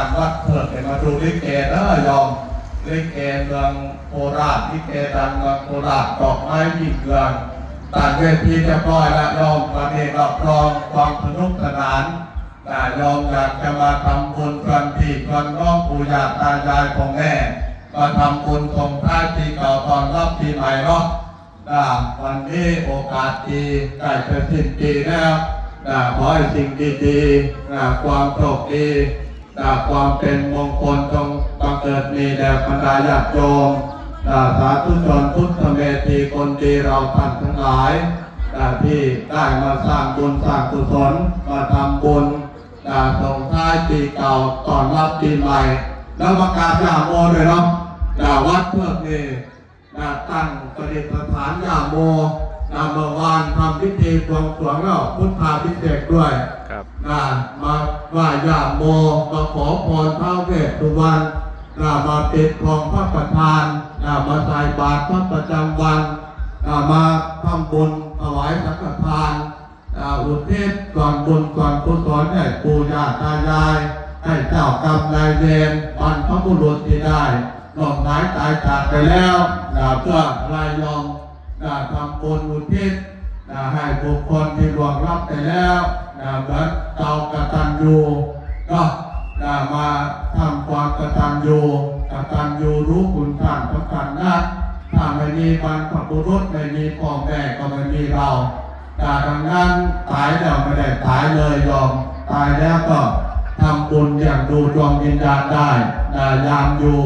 การวัดเถิดให้มาดูลิเกเด้อยอมลิเกเมืองโคราชลิเกดังเมืองโคราชดอกไม้ยิ่งเกลืองต่างเวทีจะปล่อยละยอมประเดรับรองความสนุกสนานแต่ยอมอยากจะมาทำบุญกันที่กันน้องปู่ย่าตายายของแม่มาทำบุญส่งท้ายปีเก่าตอนรับปีใหม่เนาะนะวันนี้โอกาสดีใกล้จะสิ้นปีแล้วนะขอให้สิ่งดีๆนะความโชคดี ความเป็นมงคลจงบังเกิดมีแด่บรรดาญาติโยมนะสาธุชนพุทธเมธีคนดีเราท่านทั้งหลายอ่าที่ได้มาสร้างบุญสร้างกุศลมาทำบุญอ่าส่งท้ายปีเก่าต้อนรับปีใหม่ แล้วประกาศยาโมด้วยเนาะอ่าวัดเพื่อนี่อ่าตั้งประดิษฐานยาโมนามื่อวานทำพิธีบวงสรวงแล้วพุทธาพิเศษด้วย ครับนะมาไหว่ายาโมมาขอพรท้าวเวสสุวรรณนะมาปิดทองพระประธานนะมาใส่บาตรพระประจำวันนะมาทำบุญถวายสังฆทานนะอุทิศส่วนบุญส่วนกุศลให้ปู่ย่าตายาย ให้เจ้ากรรมนายเวรบรรพบุรุษที่ได้หลอกหายตายจากไปแล้วนะเพื่อรายยอมนะทำบุญอุทิศ นะให้บุคคลที่ลวงลับไปแล้วนะเหมือนเตากระตันยูก็นะมาทำความกระตัญญูกระตัญญูรู้คุณท่านพระกันนะถ้าไม่มีบรรพบุรุษไม่มีพ่อแม่ก็ไม่มีเราแต่ดังนั้นตายแล้วไม่ได้ตายเลยยอมตายแล้วก็ทำบุญอย่างดูดวงวิญญาณได้นะยามอยู่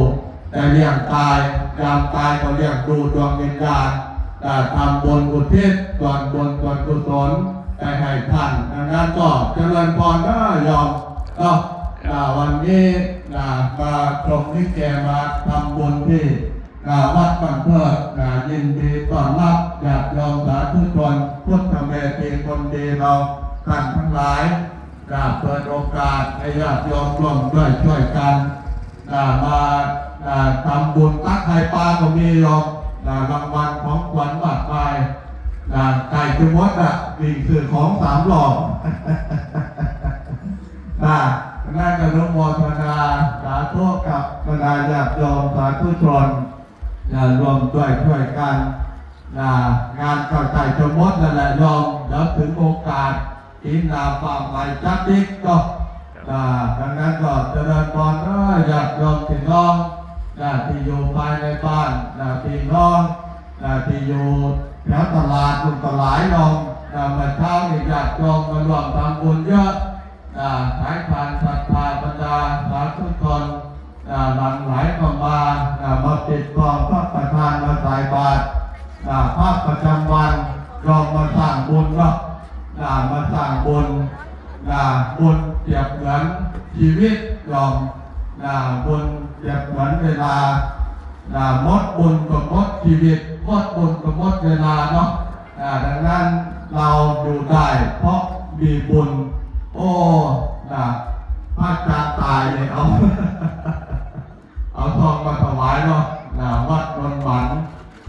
แต่เลี้ยงตายยามตายก็เลี้ยงดูดวงวิญญาณ ทำบุญอุทิศส่วนบุญส่วนกุศลไปให้ท่านดังนั้นก็เจริญพรนะยอมก็อ่าวันนี้นะมาตรงนี้แกมาทำบุญที่อ่าวัดบันเทิดนะยินดีต้อนรับญาติโยมสาธุชนพุทธเมธีคนดีเราท่านทั้งหลายนะเปิดโอกาสให้ญาติโยมร่วมด้วยช่วยกันนะมานะทำบุญตักไข่ปลาก็มีโยม นะรางวัลของขวัญมากมายนะไก่จุมดอะวิ่งสื่อของสามหลอกนะนั่นก็นุโมทนาสาธุกับบรรดาญาติโยมสาธุชนนะรวมด้วยช่วยกันนะงานเข้าใจจมดนั่นแหละโยมแล้วถึงโอกาสอินนาฝ่าไปจัดดิกก็นะดังนั้นก็เจริญพรเอ้ยญาติโยมพี่น้อง นะที่อยู่ภายในบ้านนะพี่น้องนะที่อยู่แถวตลาดลุงตลายลงนะเมื่อเช้านี่ญาติโยมมาร่วมทำบุญเยอะนะสายทานศรัทธาบรรดาสาธุชนนหลังไหลเข้ามานมาติดกองพระประธานมาใส่บาตรภาพประจำวันยอมมาสร้างบุญเนาะมาสร้างบุญบุญเปรียบเหมือนชีวิตยอม นะบุญเปรียบเหมือนเวลานะหมดบุญกับหมดชีวิตหมดบุญกับหมดเวลาเนาะนะดังนั้นเราอยู่ได้เพราะมีบุญ โอ้นะพระจารตายเลยเอา เอาทองมาถวายเนาะนะวัดนนหมัน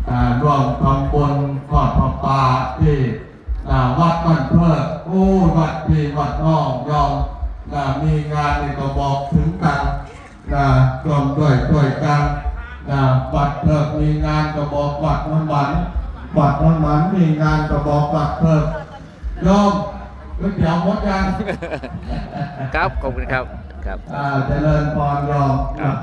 อ่ารวมทำบุญทอดพระป่าที่นะวัดบ้านเพื่อโอ้วัดพี่วัดน้องยอมนะมีงานนี่ก็บอกถึงกัน นะรวมด้วยช่วยกันนะวัดเพิกมีงานก็บอกวัดนนหมันวัดนนหมันมีงานก็บอกวัดเพิกยอมก๋วยเตี๋ยวหมดยังครับขอบคุณครับครับอ่าเจริญพรยอมครับ